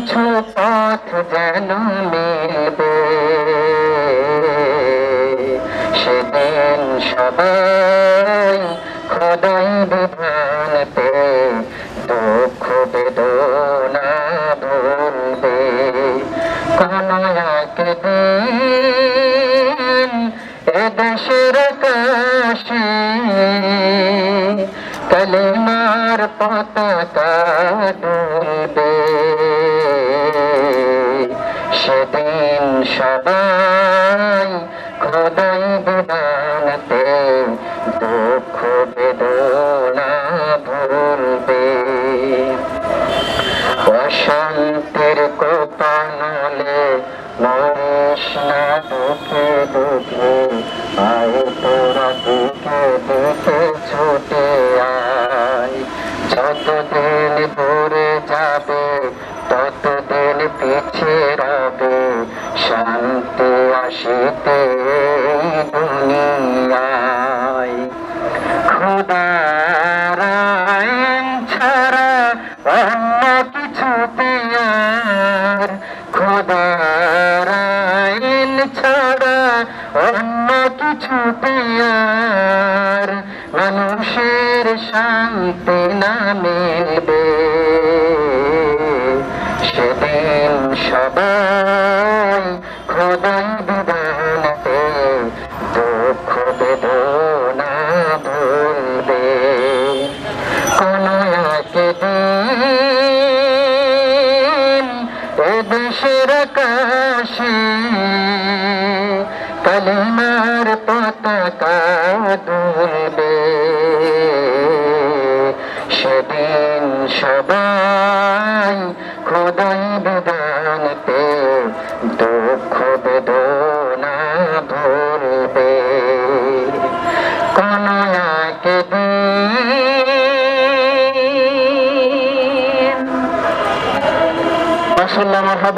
কিছু পথ যেন মিলবে সেদিন সবাই খোদাই বিধান পে, দুঃখ বেদনা ভুলবে কোন একদিন এ দেশের কাশী কালিমার পতাকা ডুলবে। সেদিন সবাই খোদাই বিধানতে দুঃখ বেদনা ভুলবে। বসন্তের কোপানলে মরিস না দুঃখে দুঃখে, আয় তোরা দিকে দিকে ছুটে আয়। যতদিন আসিতে দুনিয়ায় ছাড়া অন্য খোদার আইন ছাড়া অন্য কিছুতে আর মানুষের শান্তি না মিলবে। সেদিন সবাই খোদাই এদেশের আকাশে কালিমার পতাকা দুলবে। সেদিন সবাই খোদাই বিধানতে দুঃখ বেদনা ভুলবে। কোন একদিন মাসাল্লাহ